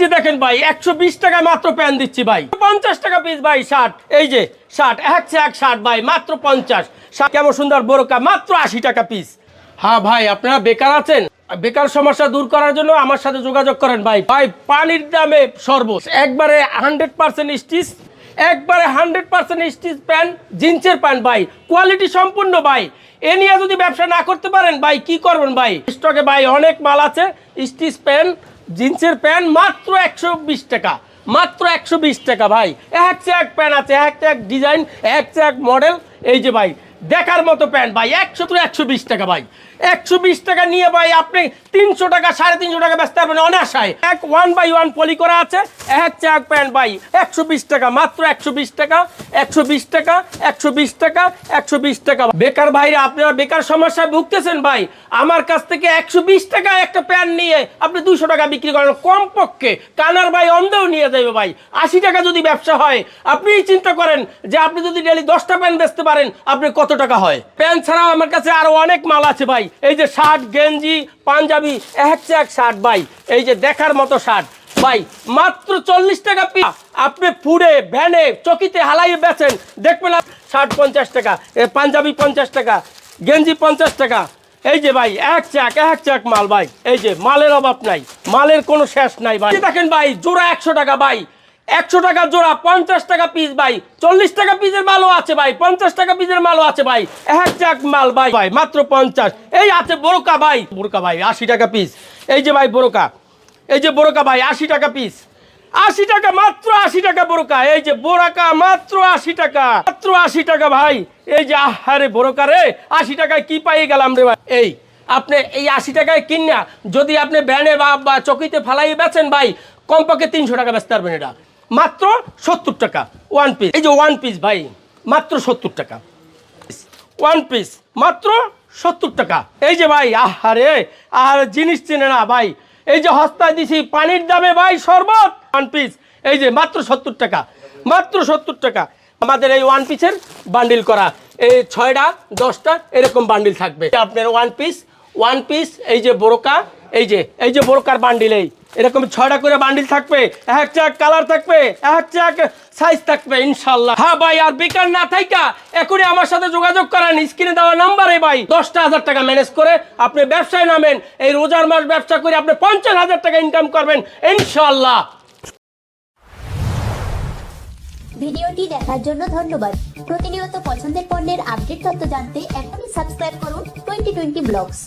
যে দেখেন ভাই, একশো বিশ টাকা মাত্র প্যান দিচ্ছি ভাই। পঞ্চাশ টাকা পিস ভাই শার্ট এই যে শার্ট একশো এক শার্ট ভাই, মাত্র পঞ্চাশ। শার্ট কেমন সুন্দর বোরকা, মাত্র আশি টাকা পিস হ্যাঁ ভাই, আপনারা বেকার আছেন? বেকার সমস্যা দূর করার জন্য আমার সাথে যোগাযোগ করেন ভাই। ভাই, পানির দামে সর্বোচ্চ। একবারে হান্ড্রেড পার্সেন্ট স্টিচ, একবারে হান্ড্রেড পার্সেন্ট স্টিচ প্যান্ট, জিন্সের প্যান্ট ভাই। কোয়ালিটি সম্পূর্ণ ভাই। এ নিয়ে যদি ব্যবসা না করতে পারেন ভাই, কি করবেন ভাই? স্টকে ভাই অনেক মাল আছে, স্টিচ প্যান্ট জিন্সের প্যান্ট মাত্র একশো বিশ টাকা, মাত্র একশো বিশ টাকা ভাই। এক এক প্যান্ট আছে, এক এক ডিজাইন, এক এক মডেল। এই যে ভাই, দেখার মতো প্যান্ট ভাই, একশো তো একশো বিশ টাকা ভাই। একশো বিশ টাকা নিয়ে ভাই, আপনি তিনশো টাকা, সাড়ে তিনশো টাকা ব্যস্ত পারবেন অনাশায় এক ওয়ান বাই ওয়ান পলি করা আছে। এক চাক প্যান্ট ভাই, একশো বিশ টাকা, মাত্র একশো বিশ টাকা, একশো বিশ টাকা, একশো বিশ টাকা, একশো বিশ টাকা। বেকার ভাইরা আপনারা বেকার সমস্যায় ভুগতেছেন ভাই। আমার কাছ থেকে একশো বিশ টাকা একটা প্যান্ট নিয়ে আপনি দুশো টাকা বিক্রি করেন কমপক্ষে। কানার ভাই অন্ধেও নিয়ে যাবে ভাই। আশি টাকা যদি ব্যবসা হয় আপনি চিন্তা করেন যে আপনি যদি ডেলি দশটা প্যান্ট বেচতে পারেন, আপনি কত টাকা হয়? প্যান্ট ছাড়াও আমার কাছে আরও অনেক মাল আছে ভাই। এই যে শার্ট, গেঞ্জি, পাঞ্জাবি এক এক শার্ট, ভাই। এই যে দেখার মতো শার্ট, ভাই, মাত্র চল্লিশ টাকা পি আপনি ফুডে ভ্যানে, চকিতে হালাই বেচেন, দেখবেন শার্ট পঞ্চাশ টাকা, এ পাঞ্জাবি পঞ্চাশ টাকা, গেঞ্জি পঞ্চাশ টাকা। এই যে ভাই, এক চাক এক চাক মাল, ভাই। এই যে মালের অভাব নাই, মালের কোনো শেষ নাই, ভাই। দেখেন ভাই, জোড়া একশো টাকা, ভাই। একশো টাকা জোড়া, পঞ্চাশ টাকা পিস ভাই। চল্লিশ টাকা পিসের মালও আছে ভাই, পঞ্চাশ টাকা পিসের মালও আছে ভাই। এক চাক মাল ভাই ভাই, মাত্র পঞ্চাশ। এই আছে বোরকা ভাই। বোরকা ভাই, আশি টাকা পিস এই যে ভাই বোরকা, এই যে বোরকা ভাই, আশি টাকা পিস আশি টাকা, মাত্র আশি টাকা বোরকা। এই যে বোরাকা, মাত্র আশি টাকা। মাত্র আশি টাকা ভাই। এই যে আহারে বোরকা রে, আশি টাকায় কি পাই গেলাম রে ভাই? এই, আপনি এই আশি টাকায় কিনা যদি আপনি ব্যানে বা চকিতে ফালাই বেচেন ভাই, কমপক্ষে তিনশো টাকা বেচতে পারবেন এটা। মাত্র সত্তর টাকা। ওয়ান পিস এই যে ওয়ান পিস ভাই, মাত্র সত্তর টাকা। ওয়ান পিস মাত্র সত্তর টাকা। এই যে ভাই, আহারে আর জিনিস চিনে না ভাই। এই যে হস্তায় দিছি, পানির দামে ভাই শরবত। ওয়ান পিস এই যে মাত্র সত্তর টাকা। মাত্র সত্তর টাকা। আমাদের এই ওয়ান পিসের বান্ডিল করা। এই ছয়টা, দশটা, এরকম বান্ডিল থাকবে। আপনার ওয়ান পিস ওয়ান পিস এই যে বোরকা এই যে এই যে বোরকার বান্ডিল এই, এরকম ছয়টা করে বান্ডিল থাকবে, এক চাক কালার থাকবে, এক চাক সাইজ থাকবে ইনশাল্লাহ হ্যাঁ ভাই, আর বেকার না থাইকা, এখনই আমার সাথে যোগাযোগ করেন স্ক্রিনে দেওয়া নাম্বারে ভাই, দশটা হাজার টাকা ম্যানেজ করে আপনি ব্যবসায় নামেন, এই রোজার মাস ব্যবসা করে আপনি পঞ্চাশ হাজার টাকা ইনকাম করবেন ইনশাল্লাহ ভিডিওটি দেখার জন্য ধন্যবাদ। প্রতিনিয়ত পছন্দের পণ্যের আপডেট তথ্য জানতে এখনই সাবস্ক্রাইব করুন টোয়েন্টি টোয়েন্টি ব্লগস